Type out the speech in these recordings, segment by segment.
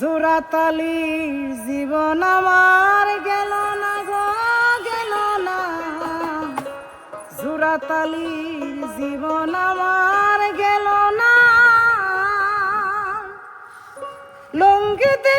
জোড়াতালির জীবন আমার গেল না গো গেল না। জোড়াতালির জীবন আমার গেল না। লঙ্গিতে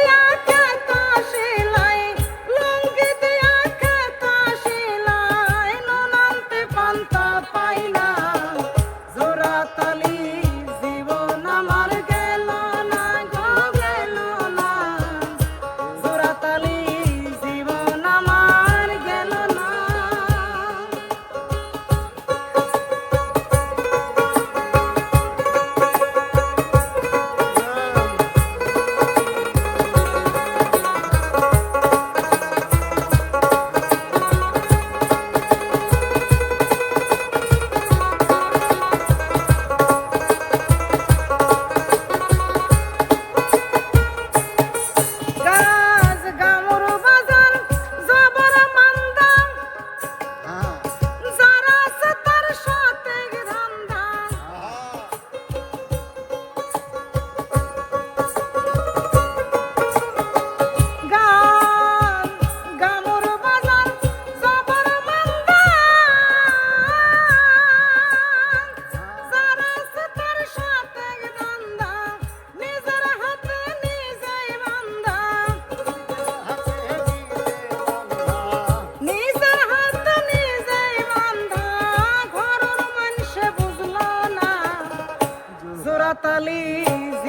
Natalie Z.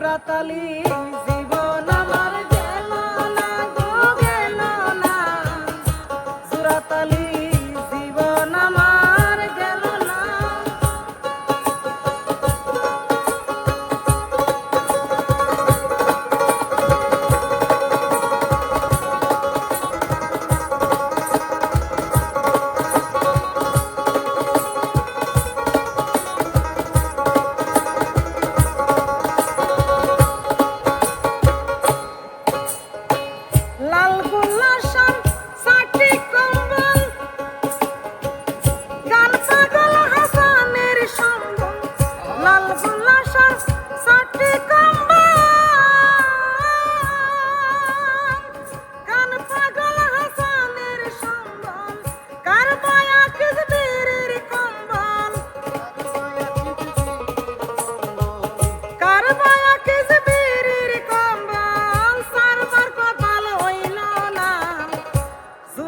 Muratalize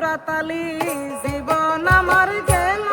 পুরাতালি জীবন আমার গেল।